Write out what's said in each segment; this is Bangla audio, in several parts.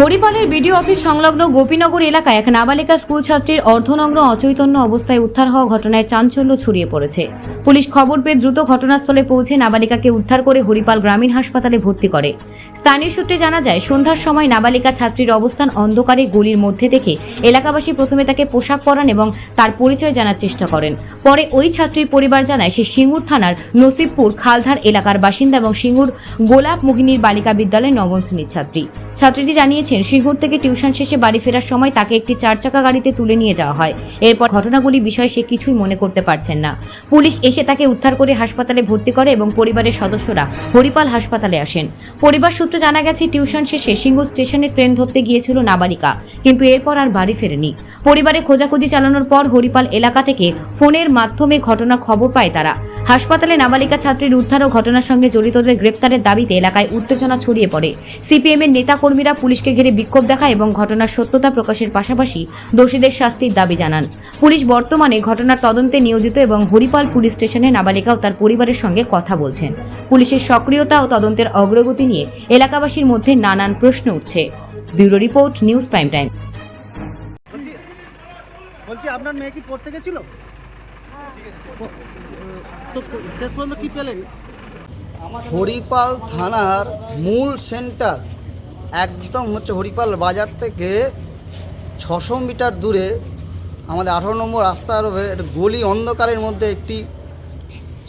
হরিপালের বিডিও অফিস সংলগ্ন গোপীনগর এলাকায় এক নাবালিকা স্কুল ছাত্রীর অর্ধনগ্ন অচৈতন্য অবস্থায় উদ্ধার হওয়া ঘটনায় চাঞ্চল্য ছড়িয়ে পড়েছে। পুলিশ খবর পেয়ে দ্রুত ঘটনাস্থলে পৌঁছে নাবালিকাকে উদ্ধার করে হরিপাল গ্রামীণ হাসপাতালে ভর্তি করে। স্থানীয় সূত্রে জানা যায়, সন্ধ্যার সময় নাবালিকা ছাত্রীর অবস্থান অন্ধকারে গলির মধ্যে দেখে এলাকাবাসী প্রথমে তাকে পোশাক পরান এবং তার পরিচয় জানার চেষ্টা করেন। পরে ওই ছাত্রীর পরিবার জানায়, সে সিঙ্গুর থানার নসিবপুর খালধার এলাকার বাসিন্দা এবং সিঙ্গুর গোলাপ মোহিনীর বালিকা বিদ্যালয়ের নবম শ্রেণির ছাত্রী। ছাত্রীটি জানিয়েছেন সিঙ্গুর থেকে টিউশন শেষে বাড়ি ফেরার সময় তাকে একটি চার চাকা গাড়িতে তুলে নিয়ে যাওয়া হয়। এরপর ঘটনাগুলি বিষয়ে সে কিছুই মনে করতে পারছেন না। পুলিশ এসে তাকে উদ্ধার করে হাসপাতালে ভর্তি করে এবং পরিবারের সদস্যরা হরিপাল হাসপাতালে আসেন। পরিবার সূত্রে জানা গেছে, টিউশন শেষে সিঙ্গুর স্টেশনে ট্রেন ধরতে গিয়েছিল নাবালিকা, কিন্তু এরপর আর বাড়ি ফেরেনি। পরিবারে খোঁজাখুঁজি চালানোর পর হরিপাল এলাকা থেকে ফোনের মাধ্যমে ঘটনা খবর পায় তারা। হাসপাতালে নাবালিকা ছাত্রীর উদ্ধার ও ঘটনার সঙ্গে জড়িতদের গ্রেপ্তারের দাবিতে এলাকায় উত্তেজনা ছড়িয়ে পড়ে। সিপিএম এর নেতাকর্মীরা পুলিশকে ঘিরে বিক্ষোভ দেখায় এবং ঘটনার সত্যতা প্রকাশের পাশাপাশি দোষীদের শাস্তির দাবি জানান। পুলিশ বর্তমানে ঘটনার তদন্তে নিয়োজিত এবং হরিপাল পুলিশ স্টেশনে নাবালিকা ও তার পরিবারের সঙ্গে কথা বলছেন। পুলিশের সক্রিয়তা ও তদন্তের অগ্রগতি নিয়ে এলাকাবাসীর মধ্যে নানান প্রশ্ন উঠছে। Bureau report, news prime time. বলছি আপনার মেয়ে কি পড়তে গেছিল? শেষ পর্যন্ত পেলেন? হরিপাল থানার মূল সেন্টার, একদম হচ্ছে হরিপাল বাজার থেকে ছশো মিটার দূরে, আমাদের আঠারো নম্বর রাস্তার গলি অন্ধকারের মধ্যে একটি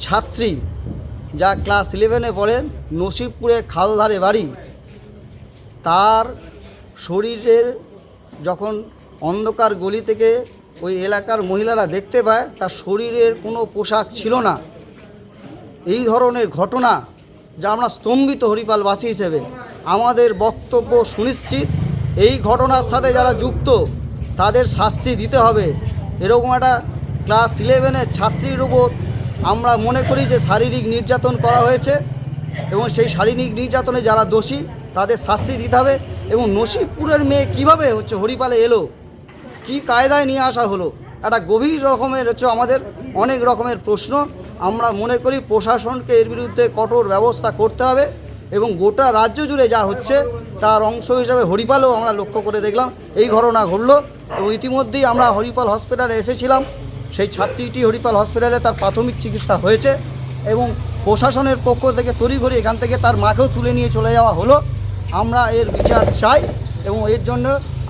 ছাত্রী, যা ক্লাস ইলেভেনে পড়ে, নসিবপুরে খালধারে বাড়ি। তার শরীরের যখন অন্ধকার গলি থেকে ওই এলাকার মহিলারা দেখতে পায়, তার শরীরের কোনো পোশাক ছিল না। এই ধরনের ঘটনা যা আমরা স্তম্ভিত হরিপালবাসী হিসেবে আমাদের বক্তব্য সুনিশ্চিত। এই ঘটনার সাথে যারা যুক্ত, তাদের শাস্তি দিতে হবে। এরকম একটা ক্লাস ইলেভেনের ছাত্রীর উপর আমরা মনে করি যে শারীরিক নির্যাতন করা হয়েছে এবং সেই শারীরিক নির্যাতনে যারা দোষী, তাদের শাস্তি দিতে হবে এবং নসিবপুরের মেয়ে কীভাবে হচ্ছে হরিপালে এলো? কি কায়দায় নিয়ে আসা হলো? একটা গভীর রকমের হচ্ছে আমাদের অনেক রকমের প্রশ্ন। আমরা মনে করি প্রশাসনকে এর বিরুদ্ধে কঠোর ব্যবস্থা করতে হবে এবং গোটা রাজ্য জুড়ে যা হচ্ছে তার অংশ হিসাবে হরিপালও আমরা লক্ষ্য করে দেখলাম। এই ঘটনা ঘটলো এবং ইতিমধ্যেই আমরা হরিপাল হসপিটালে এসেছিলাম। সেই ছাত্রীটি হরিপাল হসপিটালে তার প্রাথমিক চিকিৎসা হয়েছে এবং প্রশাসনের পক্ষ থেকে তড়িঘড়ি এখান থেকে তার মাকেও তুলে নিয়ে চলে যাওয়া হলো। আমরা এর বিচার চাই। এবং এর জন্য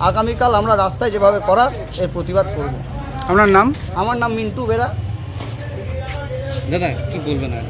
আগামীকাল আমরা রাস্তায় যেভাবে করা এর প্রতিবাদ করব। আপনার নাম? আমার নাম মিন্টু বেরা। দাদা কি বলবেন আর